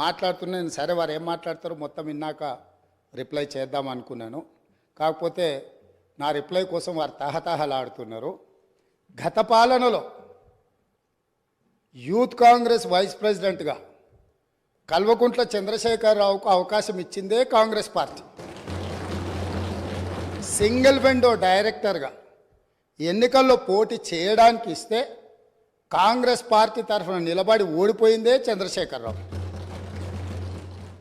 మాట్లాడుతున్నాను నేను సరే వారు ఏం మాట్లాడతారో మొత్తం విన్నాక రిప్లై చేద్దాం అనుకున్నాను. కాకపోతే నా రిప్లై కోసం వారు తహతహలాడుతున్నారు. గత పాలనలో యూత్ కాంగ్రెస్ వైస్ ప్రెసిడెంట్గా కల్వకుంట్ల చంద్రశేఖరరావుకు అవకాశం ఇచ్చిందే కాంగ్రెస్ పార్టీ. సింగిల్ విండో డైరెక్టర్గా ఎన్నికల్లో పోటీ చేయడానికి ఇస్తే కాంగ్రెస్ పార్టీ తరఫున నిలబడి ఓడిపోయిందే చంద్రశేఖరరావు.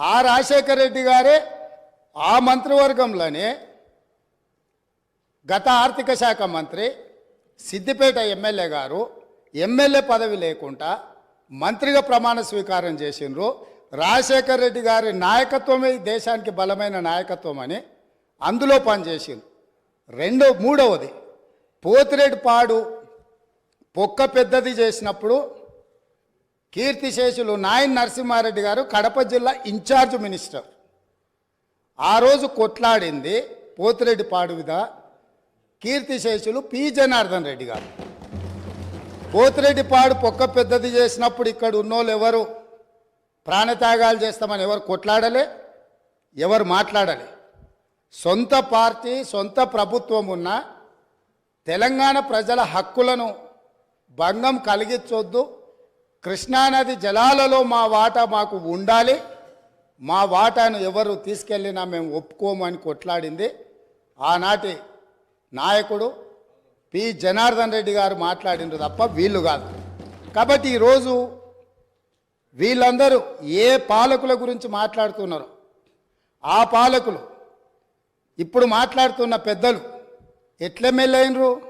ఆ రాజశేఖర రెడ్డి గారే ఆ మంత్రివర్గంలోనే గత ఆర్థిక శాఖ మంత్రి సిద్దిపేట ఎమ్మెల్యే గారు ఎమ్మెల్యే పదవి లేకుండా మంత్రిగా ప్రమాణ స్వీకారం చేసిండ్రు. రాజశేఖర రెడ్డి గారి నాయకత్వమే దేశానికి బలమైన నాయకత్వం అని అందులో పనిచేసింది రెండో మూడవది పోతిరెడ్డి పాడు పొక్క పెద్దది చేసినప్పుడు కీర్తిశేషులు నాయన్ నరసింహారెడ్డి గారు కడప జిల్లా ఇన్ఛార్జ్ మినిస్టర్. ఆ రోజు కొట్లాడింది పోతిరెడ్డి పాడువిద కీర్తిశేషులు పి. జనార్దన్ రెడ్డి గారు. పోతిరెడ్డి పాడు పొక్క పెద్దది చేసినప్పుడు ఇక్కడ ఉన్నోళ్ళు ఎవరు? ప్రాణత్యాగాలు చేస్తామని ఎవరు కొట్లాడలే? ఎవరు మాట్లాడలే? సొంత పార్టీ సొంత ప్రభుత్వం ఉన్న తెలంగాణ ప్రజల హక్కులను భంగం కలిగించొద్దు కృష్ణానది జలాలలో మా వాటా మాకు ఉండాలి. మా వాటాను ఎవరు తీసుకెళ్ళినా మేము ఒప్పుకోము అని కొట్లాడింది. ఆనాటి నాయకుడు పి. జనార్దన్ రెడ్డి గారు మాట్లాడిండ్రు తప్ప వీళ్ళు కాదు. కాబట్టి ఈరోజు వీళ్ళందరూ ఏ పాలకుల గురించి మాట్లాడుతున్నారు? ఆ పాలకులు ఇప్పుడు మాట్లాడుతున్న పెద్దలు ఎట్లెమ్మెల్యేనరు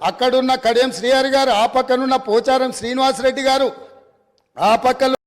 అక్కడున్న కడియం శ్రీహరి గారు ఆ పక్కనున్న పోచారం శ్రీనివాసరెడ్డి గారు ఆ పక్కలో